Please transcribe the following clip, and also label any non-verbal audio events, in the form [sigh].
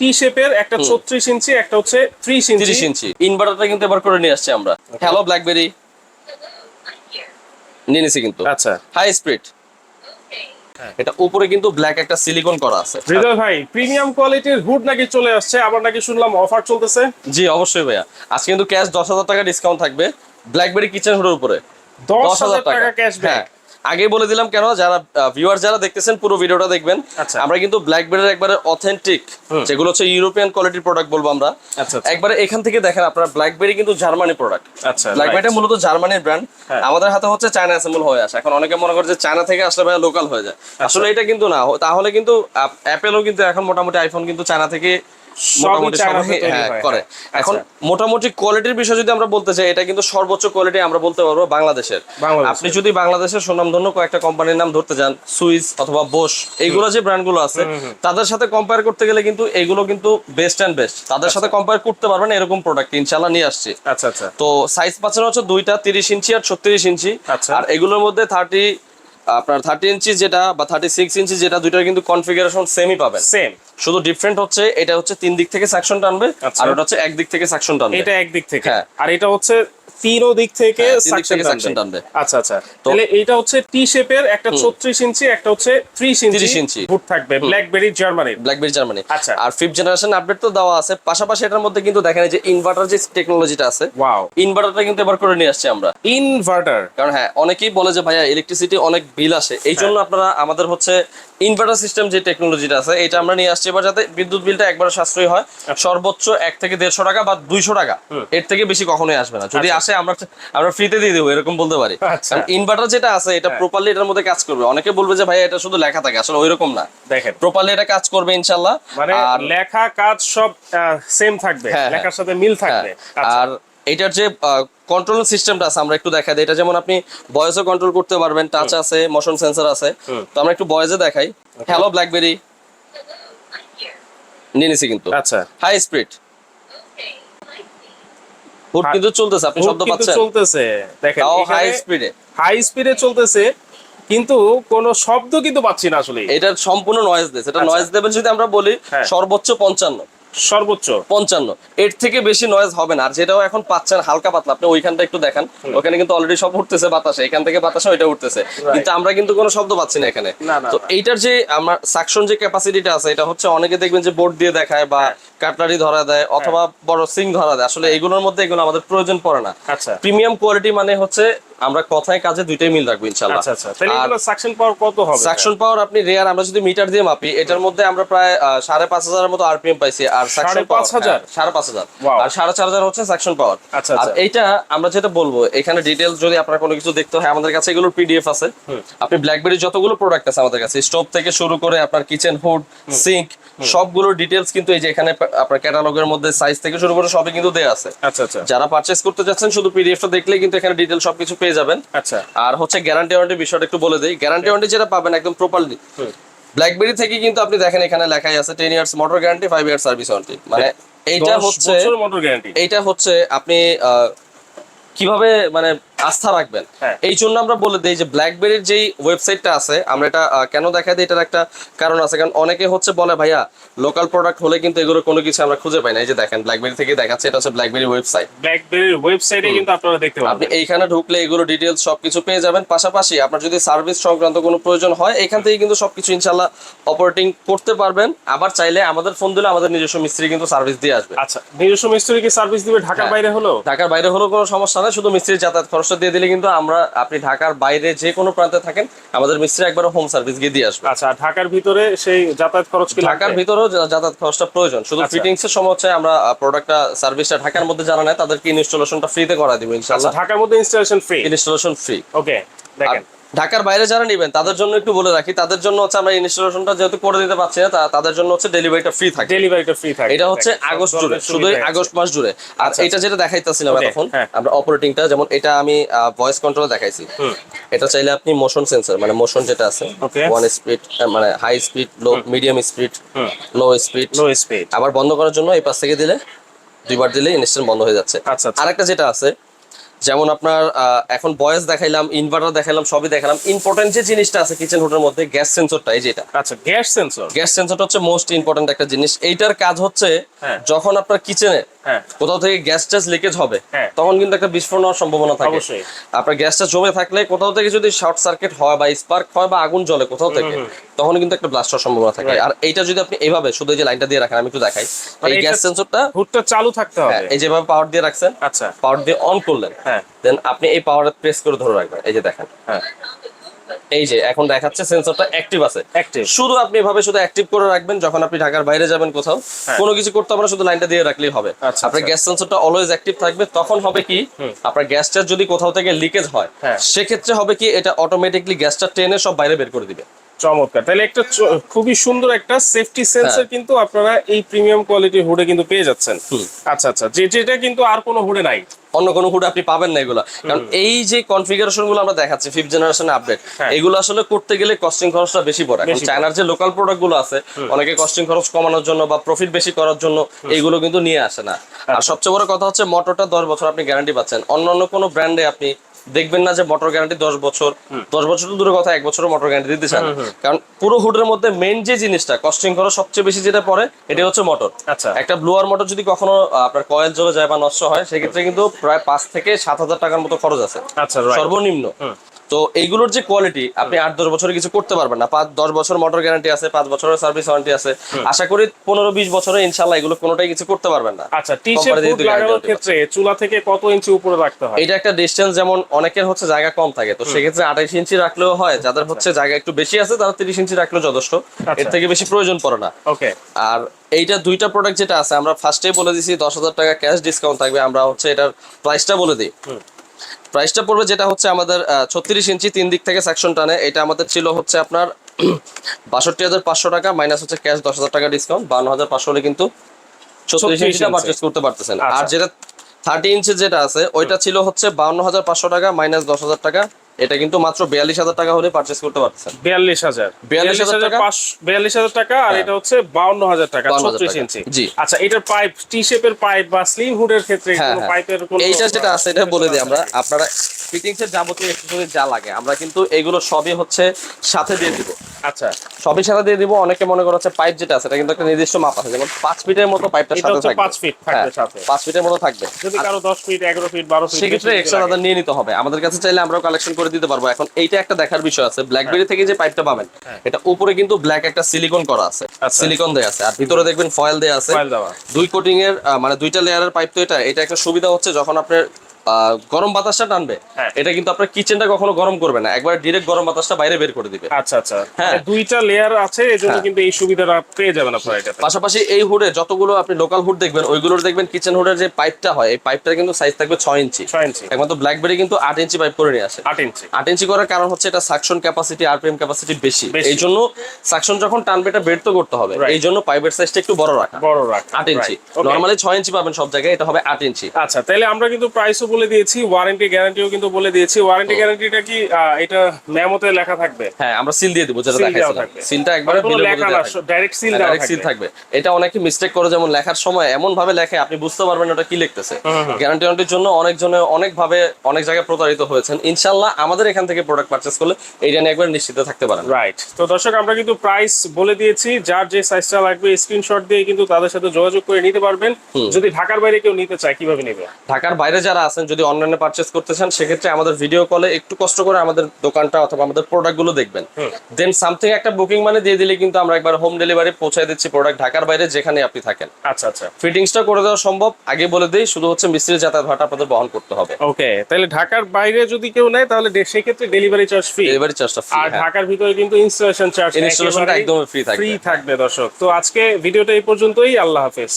টি শেপের একটা ছত্রিশ ইঞ্চি একটা হচ্ছে ইঞ্চি। ইঞ্চি। ইনভার্টারটা কিন্তু এবার করে নিয়ে আসছি আমরা। হ্যালো ব্ল্যাকবেরি নিয়ে নিছি কিন্তু। আচ্ছা। হাই স্পিড এটা উপরে কিন্তু ব্ল্যাক একটা সিলিকন করা আছে। হৃদয় ভাই প্রিমিয়াম কোয়ালিটির হুড নাকি চলে আসছে? আবার নাকি শুনলাম অফার চলতেছে। জি অবশ্যই ভাইয়া। আজকে কিন্তু ক্যাশ দশ হাজার টাকা ডিসকাউন্ট থাকবে। ব্ল্যাকবেরি কিচেন হুডের উপরে। দশ হাজার টাকা ক্যাশব্যাক আগে বলে দিলাম কেন যারা ভিউয়ার যারা দেখতেছেন পুরো ভিডিওটা দেখবেন। আচ্ছা। আমরা কিন্তু ব্ল্যাকবেরির একবারে অথেন্টিক যেগুলো হচ্ছে ইউরোপিয়ান কোয়ালিটির প্রোডাক্ট বলব আমরা। আচ্ছা, আচ্ছা। একবারে এখান থেকে দেখেন আপনার ব্ল্যাকবেরি কিন্তু জার্মানি প্রোডাক্ট আচ্ছা, ব্ল্যাকবেরিটা মূলত জার্মানির ব্র্যান্ড। আমাদের হাতে হচ্ছে চায়না অ্যাসেম্বল হয়ে আসে। এখন অনেকে মনে করে যে চায়না থেকে আসলে ভাই লোকাল হয়ে যায়। আসলে এটা কিন্তু না। তাহলে কিন্তু অ্যাপেলও কিন্তু এখন মোটামুটি আইফোন কিন্তু চায়না থেকে মোটামুটি সবাই হ্যাঁ, করে হ্যাঁ। এখন আচ্ছা। মোটামুটি কোয়ালিটির বিষয় যদি আমরা বলতে চাই এটা কিন্তু সর্বোচ্চ কোয়ালিটি আমরা বলতে পারব বাংলাদেশের। আপনি যদি বাংলাদেশের সুনামধন্য কয়েকটা কোম্পানির নাম ধরতে যান সুইস অথবা বোস এইগুলো যে ব্র্যান্ডগুলো আছে তাদের সাথে কম্পেয়ার করতে গেলে কিন্তু এইগুলো কিন্তু বেস্ট অ্যান্ড বেস্ট তাদের সাথে কম্পেয়ার করতে পারবেন এরকম প্রোডাক্ট ইনশাল্লাহ নিয়ে আসছি আচ্ছা আচ্ছা তো সাইজ পাচ্ছেন হচ্ছে দুইটা তিরিশ ইঞ্চি আর ছত্রিশ ইঞ্চি আচ্ছা। আর এগুলোর মধ্যে থার্টি আপনার থার্টি ইঞ্চি যেটা বা থার্টি সিক্স ইঞ্চি যেটা দুইটার কিন্তু কনফিগারেশন সেমই পাবে সেম শুধু ডিফারেন্ট হচ্ছে এটা হচ্ছে তিন দিক থেকে সেকশন টানবে আচ্ছা। আর ওটা হচ্ছে একদিক থেকে সেকশন টানবে এটা একদিক থেকে হ্যাঁ। আর এটা হচ্ছে তিনও দিক থেকে হ্যাঁ, suction থেকে টানবে। আচ্ছা আচ্ছা। তাহলে এটা হচ্ছে টি শেপের একটা ছত্রিশ ইঞ্চি একটা হচ্ছে ত্রিশ 30 ইঞ্চি। ইঞ্চি। থাকবে ব্ল্যাকবেরি জার্মানির ব্ল্যাকবেরি জার্মানি আচ্ছা। আর ফিফথ জেনারেশন আপডেট তো দেওয়া আছে। পাশাপাশি এটার মধ্যে কিন্তু দেখেন যে ইনভার্টার যে টেকনোলজিটা আছে ওয়াও ইনভার্টারটা কিন্তু এবার করে নিয়ে আসছি আমরা। ইনভার্টার কারণ হ্যাঁ অনেকেই বলে যে ভাইয়া ইলেকট্রিসিটি অনেক বিল আসে। এই জন্য আপনারা আমাদের হচ্ছে ইনভার্টার সিস্টেম যে টেকনোলজিটা আছে এটা আমরা নিয়ে আসছি। এবার যাতে বিদ্যুৎ বিলটা একবার সাশ্রয়ী হয় সর্বোচ্চ এক থেকে দেড়শো টাকা বা দুইশো টাকা। এর থেকে বেশি কখনোই আসবে না। যদি আসে আমরা আমরা ফ্রিতে দিয়ে দেবো এরকম বলতে পারি। আচ্ছা। ইনভার্টার যেটা আছে এটা প্রপারলি এটার মধ্যে কাজ করবে। অনেকে বলবে যে ভাই এটা শুধু লেখা থাকে। আসলে ওইরকম না। দেখেন। প্রপারলি এটা কাজ করবে ইনশাল্লাহ মানে আর লেখা কাজ সব সেম থাকবে। হ্যাঁ, হ্যাঁ। লেখার সাথে মিল থাকবে। হ্যাঁ, আচ্ছা। আর এটার যে কন্ট্রোল সিস্টেমটা আছে আমরা একটু দেখা দিই। এটা যেমন আপনি ভয়েসও কন্ট্রোল করতে পারবেন টাচ আছে মোশন সেন্সর আছে। তো আমরা একটু ভয়েসে দেখাই। হ্যালো ব্ল্যাকবেরি নিয়ে নিছি কিন্তু। আচ্ছা। হাই স্পিড হুড কিন্তু চলতেছে আপনি শব্দ পাচ্ছেন। চলতেছে। দেখেন হাই স্পিডে হাই স্পিডে চলতেছে কিন্তু কোনো শব্দ কিন্তু পাচ্ছি না আসলে। এটা সম্পূর্ণ নয়েজ এটা সেটা নয়েজ লেভেল যদি আমরা বলি হ্যাঁ। সর্বোচ্চ পঞ্চান্ন। সর্বোচ্চ? পঞ্চান্ন। এর থেকে বেশি নয়েজ হবে না। আর যেটাও এখন পাচ্ছেন হালকা পাতলা। আপনি ওইখানটা একটু দেখান। ওখানে কিন্তু অলরেডি সব উঠতেছে বাতাসে। এখান থেকে বাতাসে ওইটা উঠতেছে। কিন্তু আমরা কিন্তু কোনো শব্দ পাচ্ছি না এখানে। তো এইটার যে আমার সাকশন যে ক্যাপাসিটিটা আছে এটা হচ্ছে অনেকে দেখবেন যে বোর্ড দিয়ে দেখায় বা হ্যাঁ। কাটলারি ধরা দেয় অথবা বড় সিং ধরা দেয়। আসলে এগুলোর মধ্যে এগুলো আমাদের প্রয়োজন পড়ে না। আচ্ছা। প্রিমিয়াম কোয়ালিটি মানে হচ্ছে আমরা কথায় কাজে দুইটাই মিল রাখব ইনশাল্লাহ আচ্ছা আচ্ছা। তাহলে এগুলো সাকশন পাওয়ার কত হবে? সাকশন পাওয়ার আপনি রেয়ার আমরা যদি মিটার দিয়ে মাপি এটার মধ্যে আমরা প্রায় আহ, সাড়ে পাঁচ হাজারের মতো আরপিএম পাইছি। আর সাড়ে পাঁচ হাজার? সাড়ে পাঁচ হাজার। আর সাড়ে চার হাজার হচ্ছে সাকশন পাওয়ার আচ্ছা, আর আচ্ছা। এইটা আমরা যেটা বলব এখানে ডিটেলস যদি আপনার কোনো কিছু দেখতে হয় আমাদের কাছে এগুলোর পিডিএফ আছে। আপনি ব্ল্যাকবেরি যতগুলো প্রোডাক্ট আছে আমাদের কাছে স্টোভ থেকে শুরু করে আপনার কিচেন হুড সিঙ্ক সবগুলোর ডিটেলস কিন্তু এই যে এখানে আপনার ক্যাটালগের মধ্যে সাইজ থেকে শুরু করে সবই কিন্তু দেয়া আছে। আচ্ছা আচ্ছা। যারা পারচেস করতে যাচ্ছেন শুধু পিডিএফটা দেখলেই কিন্তু এখানে ডিটেল সবকিছু পেয়ে যাবেন। আচ্ছা। আর হচ্ছে গ্যারান্টি ওয়ারেন্টি বিষয়টা একটু বলে দিই। গ্যারান্টি ওয়ারেন্টি যেটা পাবেন একদম প্রপারলি ব্ল্যাকবেরি থেকে কিন্তু আপনি দেখেন এখানে লেখাই আছে ten years motor guarantee five year service warranty মানে এইটা হচ্ছে মোটর গ্যারান্টি এইটা হচ্ছে আপনি আহ, কীভাবে মানে আস্থা রাখবেন। হ্যাঁ। এই জন্য আমরা বলে দিই যে ব্ল্যাকবেরির যেই ওয়েবসাইটটা আছে আমরা এটা কেন দেখাই দিই এটার একটা কারণ আছে। কারণ অনেকে হচ্ছে বলে ভাইয়া লোকাল প্রোডাক্ট হলে কিন্তু এগুলো কোনো কিছু আমরা খুঁজে পাই না। এই যে দেখেন ব্ল্যাকবেরি থেকে দেখাচ্ছে এটা হচ্ছে ব্ল্যাকবেরি ওয়েবসাইট ব্ল্যাকবেরির ওয়েবসাইটে কিন্তু আপনারা দেখতে পাবেন আপনি এইখানে ঢুকলে এগুলো ডিটেলস সবকিছু পেয়ে যাবেন। পাশাপাশি আপনার যদি সার্ভিস সংক্রান্ত কোনো প্রয়োজন হয় এখান থেকে কিন্তু সবকিছু ইনশাল্লাহ অপারেটিং করতে পারবেন। আবার চাইলে আমাদের ফোন দিলে আমাদের নিজস্ব মিস্ত্রি কিন্তু সার্ভিস দিয়ে আসবে। আচ্ছা নিজস্ব মিস্ত্রি কি সার্ভিস দিবে? ঢাকার হ্যাঁ। বাইরে হলো? ঢাকার বাইরে হলেও কোনো সমস্যা নেই শুধু মিস্ত্রির যাতায়াত খরচটা দিয়ে দিলে কিন্তু আমরা আপনি ঢাকার বাইরে যে কোনো প্রান্তে থাকেন আমাদের মিস্ত্রি একবার হোম সার্ভিস গিয়ে দিয়ে আসবে। আচ্ছা ঢাকার ভিতরে সেই যাতায়াত খরচ কি ঢাকার ভিতরেও যাতায়াত খরচটা প্রয়োজন। শুধু আচ্ছা। ফিটিংস এর সময় হচ্ছে আমরা প্রোডাক্টটা সার্ভিসটা ঢাকার মধ্যে জানা নেয় তাদেরকে ইনস্টলেশনটা ফ্রিতে করা দিব আচ্ছা ইনশাআল্লাহ ঢাকার মধ্যে installation free installation free okay দেখেন। ঢাকার বাইরে যারা নেবেন তাদের জন্য একটু বলে রাখি তাদের জন্য হচ্ছে আমরা ইনস্টলেশনটা যেহেতু করে দিতে পারছি না তাদের জন্য হচ্ছে ডেলিভারিটা ফ্রি থাকে। ডেলিভারিটা ফ্রি থাকে এটা হচ্ছে আগস্ট জুড়ে ধরনের শুধু আগস্ট মাস জুড়ে। আর আচ্ছা, এটা যেটা দেখাইতেছি না Okay, এখন হ্যাঁ। আমরা অপারেটিংটা যেমন এটা আমি ভয়েস কন্ট্রোল দেখাইছি। এটা চাইলে আপনি মোশন সেন্সর মানে মোশন যেটা আছে ওয়ান স্পিড মানে high speed low medium speed low speed low speed আবার বন্ধ করার জন্য এই পাশ থেকে দিলে দুইবার দিলে ইনস্ট্যান্ট বন্ধ হয়ে যাচ্ছে। আচ্ছা, আচ্ছা। আরেকটা যেটা আছে যেমন আপনার এখন বয়স দেখাইলাম ইনভার্টার দেখাইলাম সবই দেখালাম। ইম্পর্টেন্ট যে জিনিসটা আছে কিচেন হুডের মধ্যে গ্যাস সেন্সরটা এই যেটা আচ্ছা গ্যাস সেন্সর গ্যাস সেন্সরটা হচ্ছে মোস্ট ইম্পর্টেন্ট একটা জিনিস। এইটার কাজ হচ্ছে হ্যাঁ। যখন আপনার কিচেনে হ্যাঁ। কোথাও থেকে গ্যাস টাস লিকেজ হবে হ্যাঁ। তখন কিন্তু একটা বিস্ফোরণ হওয়ার সম্ভাবনা থাকে। আপনার গ্যাসটা জমে থাকলে কোথাও থেকে যদি শর্ট সার্কিট হয় বা স্পার্ক হয় বা আগুন জ্বলে কোথাও থেকে তখন কিন্তু একটা ব্লাস্ট হওয়ার সম্ভাবনা থাকে। আর এইটা যদি আপনি এইভাবে শুধু এই যে লাইনটা দিয়ে রাখেন আমি একটু দেখাই। এই গ্যাস সেন্সরটা হুডটা চালু থাকতে হবে। এই যেভাবে পাওয়ার দিয়ে রাখছেন আচ্ছা। পাওয়ার দিয়ে অন করলেন। হ্যাঁ দেন আপনি এই পাওয়ারে প্রেস করে ধরে রাখবেন। এই যে দেখেন হ্যাঁ। এই যে এখন দেখাচ্ছে সেন্সরটা অ্যাক্টিভ আছে। অ্যাক্টিভ শুধু আপনি এভাবে শুধু অ্যাক্টিভ করে রাখবেন যখন আপনি ঢাকার বাইরে যাবেন কোথাও। হ্যাঁ। কোনো কিছু করতে হবে না শুধু লাইনটা দিয়ে রাখলেই হবে। আচ্ছা, আপনার আচ্ছা। গ্যাস সেন্সরটা অলওয়েজ অ্যাক্টিভ থাকবে। তখন হবে কি আপনার গ্যাসটা যদি কোথাও থেকে লিকেজ হয় হ্যাঁ। সেক্ষেত্রে হবে কি এটা অটোমেটিকলি গ্যাসটা টেনে সব বাইরে বের করে দিবে। চমৎকার। তাহলে একটা খুবই সুন্দর একটা সেফটি সেন্সর হ্যাঁ। কিন্তু আপনারা এই প্রিমিয়াম কোয়ালিটির হুডে কিন্তু পেয়ে যাচ্ছেন। আচ্ছা আচ্ছা। যে যেটা কিন্তু আর কোনো হুডে নাই। অন্য কোনো হুড আপনি পাবেন না এগুলো। কারণ এই যে কনফিগারেশনগুলো আমরা দেখাচ্ছি ফিফথ জেনারেশন আপডেট। এগুলো আসলে করতে গেলে কস্টিং খরচটা বেশি পড়ে। এখন চায়নার যে লোকাল প্রোডাক্টগুলো আছে অনেকে কস্টিং খরচ কমানোর জন্য বা প্রফিট বেশি করার জন্য এইগুলো কিন্তু নিয়ে আসে না। আর সবচেয়ে বড় কথা হচ্ছে মোটরটা দশ বছর আপনি গ্যারান্টি পাচ্ছেন। অন্য অন্য কোনো ব্র্যান্ডে আপনি দেখবেন না যে মোটর গ্যারান্টি দশ বছর। দশ বছর তো দূরের কথা এক বছরের মোটর গ্যারান্টি দিতে চান কারণ পুরো হুডের মধ্যে মেইন যে জিনিসটা কস্টিং খরচ সবচেয়ে বেশি যেটা পড়ে এটা হচ্ছে মোটর আচ্ছা। একটা ব্লুয়ার মোটর যদি কখনো আপনার কয়েল জ্বলে যায় বা নষ্ট হয় সেক্ষেত্রে কিন্তু প্রায় পাঁচ থেকে সাত হাজার টাকার মতো খরচ আছে। আচ্ছা সর্বনিম্ন। তো এইগুলোর যে কোয়ালিটি আপনি আট দশ বছরে কিছু করতে পারবেন না। পাঁচ দশ বছর মোটর গ্যারান্টি আছে পাঁচ বছরের সার্ভিস ওয়ারেন্টি আছে। আশা করি পনেরো বিশ বছরে ইনশাল্লাহ এগুলো কোনোটাই কিছু করতে পারবেন না। আচ্ছা টি ক্ষেত্রে চুলা থেকে কত ইঞ্চি উপরে রাখতে হয়? এটা একটা ডিস্টেন্স যেমন অনেকের হচ্ছে জায়গা কম থাকে তো সেক্ষেত্রে আঠাইশ ইঞ্চি রাখলেও হয় যাদের হচ্ছে জায়গা একটু বেশি আছে তারা তিরিশ ইঞ্চি রাখলেও যথেষ্ট। এর থেকে বেশি প্রয়োজন পড়ে না। ওকে। আর এইটা দুইটা প্রোডাক্ট যেটা আছে আমরা ফার্স্টেই বলে দিছি দশ হাজার টাকা ক্যাশ ডিসকাউন্ট থাকবে আমরা হচ্ছে এটার প্রাইসটা বলে দিই। প্রাইসটা পড়বে যেটা হচ্ছে আমাদের ছত্রিশ ইঞ্চি তিন দিক থেকে সেকশন টানে। এটা আমাদের ছিল হচ্ছে আপনার [clears throat] বাষট্টি হাজার পাঁচশো টাকা মাইনাস হচ্ছে ক্যাশ দশ হাজার টাকা ডিসকাউন্ট বান্ন হাজার পাঁচশো হলে কিন্তু ছত্রিশ 36 ইঞ্চিটা ইঞ্চি। পারচেস করতে পারতেছেন। আর আচ্ছা। যেটা থার্টি ইঞ্চি যেটা আছে ওইটা ছিল হচ্ছে বাউন্ন হাজার পাঁচশো টাকা মাইনাস দশ হাজার টাকা। এটা কিন্তু মাত্র বিয়াল্লিশ হাজার টাকা হলে পারচেস করতে পারছেন বিয়াল্লিশ হাজার 42,000 টাকা? বিয়াল্লিশ হাজার টাকা আর হ্যাঁ। এটা হচ্ছে বাউন্ন হাজার টাকা 52,000 ছত্রিশ ইঞ্চি জি। আচ্ছা এটার পাইপ টি শেপের পাইপ বা স্লিম হুডের ক্ষেত্রে হ্যাঁ, কোনো হ্যাঁ। পাইপের এইটা যেটা আছে এটা বলে দিই আমরা আপনারা ফিটিংস এর যাবতীয় যা লাগে আমরা কিন্তু এগুলো সবই হচ্ছে সাথে দিয়ে দিব আচ্ছা। সবই সাথে দিয়ে দিব অনেকে মনে করে হচ্ছে পাইপ যেটা আছে এটা কিন্তু একটা নির্দিষ্ট মাপ আছে যেমন পাঁচ ফিটের মতো পাইপটা সাথে থাকবে। পাঁচ ফিট থাকবে হ্যাঁ, সাথে। পাঁচ ফিটের মতো থাকবে। যদি কারও দশ ফিট এগারো ফিট বারো ফিট সেক্ষেত্রে এক্সট্রা। তাদের নিয়ে নিতে হবে। আমাদের কাছে চাইলে আমরাও কালেকশন করে দিতে পারব। এখন এইটা একটা দেখার বিষয় আছে। ব্ল্যাকবেরি থেকে যে পাইপটা পাবেন এটা উপরে কিন্তু ব্ল্যাক একটা সিলিকন করা আছে। হ্যাঁ। আচ্ছা। সিলিকন দেয়া আছে। আর ভিতরে দেখবেন ফয়েল দেয়া আছে। দুই কোটিং এর মানে দুইটা লেয়ারের পাইপ তো এটা। এটা একটা সুবিধা হচ্ছে যখন আপনার গরম বাতাসটা টানবে। হ্যাঁ। এটা কিন্তু আপনার কিচেনটা কখনো গরম করবে না। একবার ডিরেক্ট গরম বাতাসটা বাইরে বের করে দিবে। আচ্ছা আচ্ছা। হ্যাঁ। মানে দুইটা লেয়ার আছে এই জন্য কিন্তু এই সুবিধাটা পেয়ে যাবেন আপনারা এটাতে। পাশাপাশি এই হুডে যতগুলো আপনি লোকাল হুড দেখবেন ওইগুলোর দেখবেন কিচেন হুডের যে পাইপটা হয় এই পাইপটার কিন্তু সাইজ থাকবে ছয় ইঞ্চি। ছয় ইঞ্চি। একমাত্র ব্ল্যাকবেরি কিন্তু আট ইঞ্চি পাইপ করে নিয়ে আসে। আট ইঞ্চি। আট ইঞ্চি করার কারণ হচ্ছে এটা সাকশন ক্যাপাসিটি আরপিএম ক্যাপাসিটি বেশি। এই জন্য সাকশন যখন টানবে এটা বের তো করতে হবে. এই জন্য পাইপের সাইজটা একটু বড় রাখা। বড় রাখ। আট ইঞ্চি। Right. Okay. নর্মালি ছয় ইঞ্চি পাবেন সব জায়গায় এটা হবে আট ইঞ্চি। আচ্ছা তাহলে আমরা কিন্তু প্রাইসও বলে দিয়েছি ওয়ারেন্টি গ্যারান্টিও কিন্তু বলে দিয়েছি। ওয়ারেন্টি গ্যারান্টিটা কি এটা মেমোতে লেখা থাকবে। হ্যাঁ আমরা সিল দিয়ে দিব যেটা দেখাইছিলাম। সিলটা একবারে কোনো বিলের লেখা মধ্যে না দেওয়া থাকবে। ডাইরেক্ট সিল direct seal থাকবে। এটা অনেকে মিস্টেক করে যেমন লেখার সময় এমন ভাবে লেখে আপনি বুঝতে পারবেন না ওটা কি লিখতেছে। গ্যারান্টি ওয়ারেন্টির জন্য অনেকজনে অনেক ভাবে অনেক জায়গায় প্রতারিত হয়েছেন। ইনশাল্লাহ আমাদের এখান থেকে প্রোডাক্ট পারচেস করলে এইটা নিয়ে একবার নিশ্চিত থাকতে পারেন। রাইট তো দর্শক আমরা কিন্তু প্রাইস বলে দিয়েছি। যার যে সাইজটা লাগবে স্ক্রিনশট দিয়ে কিন্তু তাদের সাথে যোগাযোগ করে নিতে পারবেন। যদি ঢাকার বাইরে কেউ নিতে চায় কীভাবে নেবে? ঢাকার বাইরে যারা আছেন যদি অনলাইনে পারচেস করতে চান সেক্ষেত্রে আমাদের ভিডিও কলে একটু কষ্ট করে আমাদের দোকানটা অথবা আমাদের প্রোডাক্টগুলো দেখবেন। দেন সামথিং একটা বুকিং মানে দিয়ে দিলে কিন্তু আমরা একবার হোম ডেলিভারি পৌঁছায় দিচ্ছি প্রোডাক্ট ঢাকার বাইরে যেখানে আপনি থাকেন। আচ্ছা আচ্ছা। ফিটিংসটা করে দেওয়া সম্ভব। আগে বলে দেই শুধু হচ্ছে মিস্ত্রির যাতায়াত ভাড়া আপনাদের বহন করতে হবে। ওকে তাহলে ঢাকার বাইরে যদি কেউ নেয় তাহলে সেক্ষেত্রে ডেলিভারি চার্জ ফ্রি ডেলিভারি চার্জটা ফ্রি আর ঢাকার ভিতরে কিন্তু ইনস্টলেশন চার্জ ইনস্টলেশনটা একদমই ফ্রি থাকবে। ফ্রি থাকবে দর্শক। তো আজকে ভিডিওটা এই পর্যন্তই। আল্লাহ হাফেজ।